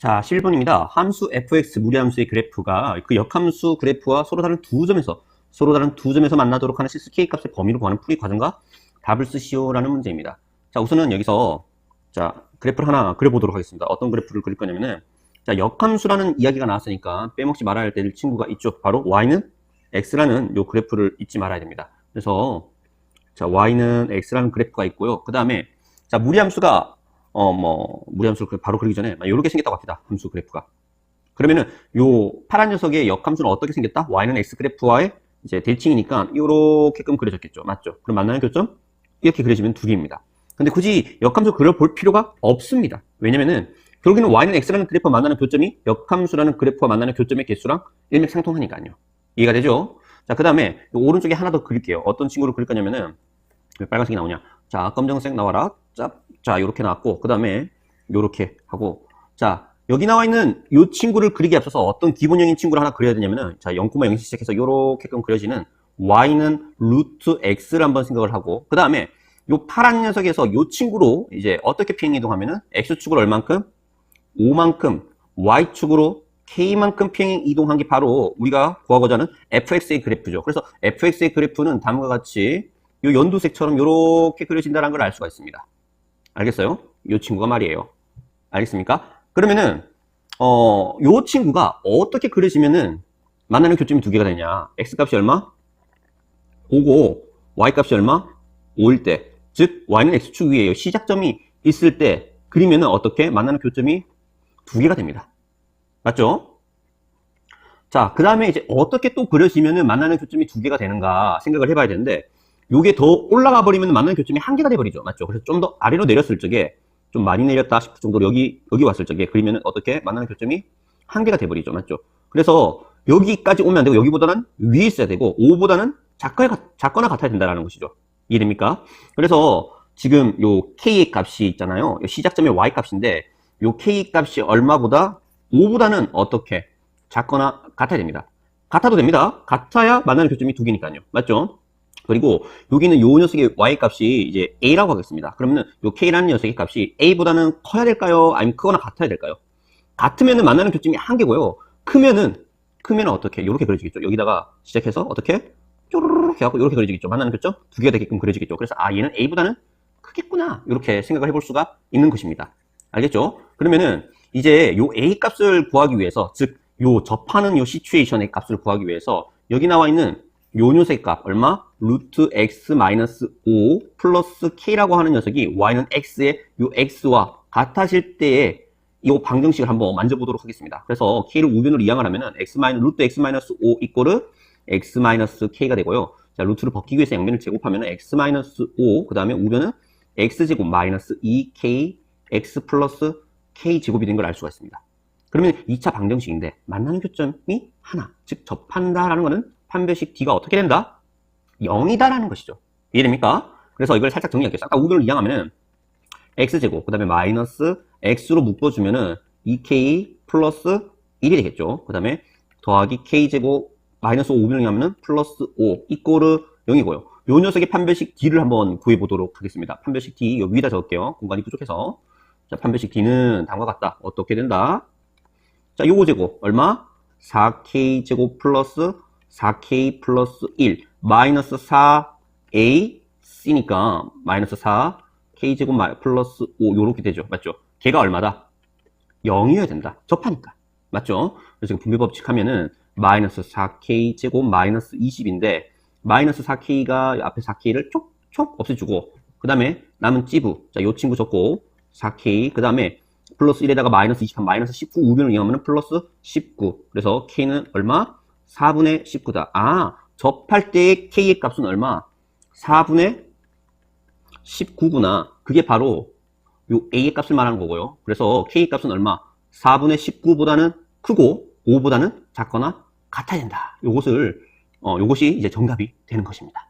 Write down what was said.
자, 11번입니다. 함수 fx 무리함수의 그래프가 그 역함수 그래프와 서로 다른 두 점에서 서로 다른 두 점에서 만나도록 하는 실수 k 값의 범위를 구하는 풀이 과정과 답을 쓰시오라는 문제입니다. 자, 우선은 여기서 자, 그래프를 하나 그려보도록 하겠습니다. 어떤 그래프를 그릴 거냐면은 자, 역함수라는 이야기가 나왔으니까 빼먹지 말아야 될 친구가 있죠. 바로 y는 x라는 요 그래프를 잊지 말아야 됩니다. 그래서 자, y는 x라는 그래프가 있고요. 그 다음에 자, 무리함수가 어, 뭐, 무리함수를 그- 바로 그리기 전에, 이렇게 생겼다고 합시다. 함수 그래프가. 그러면은, 요, 파란 녀석의 역함수는 어떻게 생겼다? y는 x 그래프와의 이제 대칭이니까, 요렇게끔 그려졌겠죠. 맞죠? 그럼 만나는 교점? 이렇게 그려지면 두 개입니다. 근데 굳이 역함수 그려볼 필요가 없습니다. 왜냐면은, 결국에는 y는 x라는 그래프와 만나는 교점이 역함수라는 그래프와 만나는 교점의 개수랑 일맥상통하니까요. 이해가 되죠? 자, 그 다음에, 오른쪽에 하나 더 그릴게요. 어떤 친구를 그릴 거냐면은, 왜 빨간색이 나오냐? 자, 검정색 나와라. 자, 자, 요렇게 나왔고, 그 다음에 요렇게 하고, 자, 여기 나와 있는 요 친구를 그리기 앞서서 어떤 기본형인 친구를 하나 그려야 되냐면은, 자, 0,0에서 시작해서 요렇게끔 그려지는 y는 루트 x를 한번 생각을 하고, 그 다음에 요 파란 녀석에서 요 친구로 이제 어떻게 피행 이동하면은 x축으로 얼만큼? 5만큼, y축으로 k만큼 피행 이동한 게 바로 우리가 구하고자 하는 fx의 그래프죠. 그래서 fx의 그래프는 다음과 같이 요 연두색처럼 요렇게 그려진다는 걸 알 수가 있습니다. 알겠어요? 요 친구가 말이에요. 알겠습니까? 그러면은 어, 요 친구가 어떻게 그려지면은 만나는 교점이 두 개가 되냐? x 값이 얼마? 5고 y 값이 얼마? 5일 때. 즉 y는 x축 위에요. 시작점이 있을 때 그리면은 어떻게 만나는 교점이 두 개가 됩니다. 맞죠? 자, 그 다음에 이제 어떻게 또 그려지면은 만나는 교점이 두 개가 되는가 생각을 해봐야 되는데 요게 더 올라가 버리면 만나는 교점이 한 개가 돼버리죠. 맞죠? 그래서 좀 더 아래로 내렸을 적에 좀 많이 내렸다 싶을 정도로 여기, 여기 왔을 적에 그리면 어떻게 만나는 교점이 한 개가 돼버리죠. 맞죠? 그래서 여기까지 오면 안 되고 여기보다는 위에 있어야 되고 5보다는 작거나, 작거나 같아야 된다는 것이죠. 이해됩니까? 그래서 지금 요 K의 값이 있잖아요. 요 시작점의 Y 값인데 요 K 값이 얼마보다 5보다는 어떻게 작거나 같아야 됩니다. 같아도 됩니다. 같아야 만나는 교점이 두 개니까요. 맞죠? 그리고 여기는 요 녀석의 y 값이 이제 a라고 하겠습니다. 그러면 요 k라는 녀석의 값이 a보다는 커야 될까요? 아니면 크거나 같아야 될까요? 같으면은 만나는 교점이 한 개고요. 크면은 크면은 어떻게? 이렇게 그려지겠죠. 여기다가 시작해서 어떻게? 쪼르르 해갖고 이렇게 그려지겠죠. 만나는 교점 두 개가 되게끔 그려지겠죠. 그래서 아 얘는 a보다는 크겠구나 이렇게 생각을 해볼 수가 있는 것입니다. 알겠죠? 그러면은 이제 요 a 값을 구하기 위해서 즉 요 접하는 요 시츄에이션의 값을 구하기 위해서 여기 나와 있는 요 녀석의 값 얼마? 루트 x 마이너스 5 플러스 k라고 하는 녀석이 y는 x의 요 x와 같아질 때에 이 방정식을 한번 만져보도록 하겠습니다. 그래서 k를 우변으로 이항을 하면은 x 마이너스 루트 x 마이너스 5 이꼬르 x 마이너스 k가 되고요. 자 루트를 벗기기 위해서 양면을 제곱하면은 x 마이너스 5 그 다음에 우변은 x 제곱 마이너스 2k x 플러스 k 제곱이 된 걸 알 수가 있습니다. 그러면 2차 방정식인데 만나는 교점이 하나 즉 접한다라는 것은 판별식 d가 어떻게 된다? 0이다라는 것이죠. 이해됩니까? 그래서 이걸 살짝 정리할게요. 아까 우변을 이항하면은 x제곱, 그 다음에 마이너스 x로 묶어주면은 2k 플러스 1이 되겠죠. 그 다음에 더하기 k제곱 마이너스 5분을 하면은 플러스 5 이꼬르 0이고요. 요 녀석의 판별식 d를 한번 구해보도록 하겠습니다. 판별식 d 여기 위에다 적을게요. 공간이 부족해서. 자, 판별식 d는 다음과 같다. 어떻게 된다? 자, 요거 제곱 얼마? 4k 제곱 플러스 4k 플러스 1 마이너스 4a c니까 마이너스 4 k 제곱 마- 플러스 5 요렇게 되죠. 맞죠? 걔가 얼마다? 0이어야 된다. 접하니까. 맞죠? 그래서 지금 분배 법칙 하면은 마이너스 4k 제곱 마이너스 20인데 마이너스 4k가 앞에 4k를 쪽쪽 없애주고 그 다음에 남은 찌부. 자 요 친구 적고 4k 그 다음에 플러스 1에다가 마이너스 23 마이너스 19 우변을 이용하면 플러스 19 그래서 k는 얼마 4분의 19다. 아, 접할 때의 k의 값은 얼마? 4분의 19구나. 그게 바로 요 a의 값을 말하는 거고요. 그래서 k의 값은 얼마? 4분의 19보다는 크고 5보다는 작거나 같아야 된다. 요것을 어, 요것이 이제 정답이 되는 것입니다.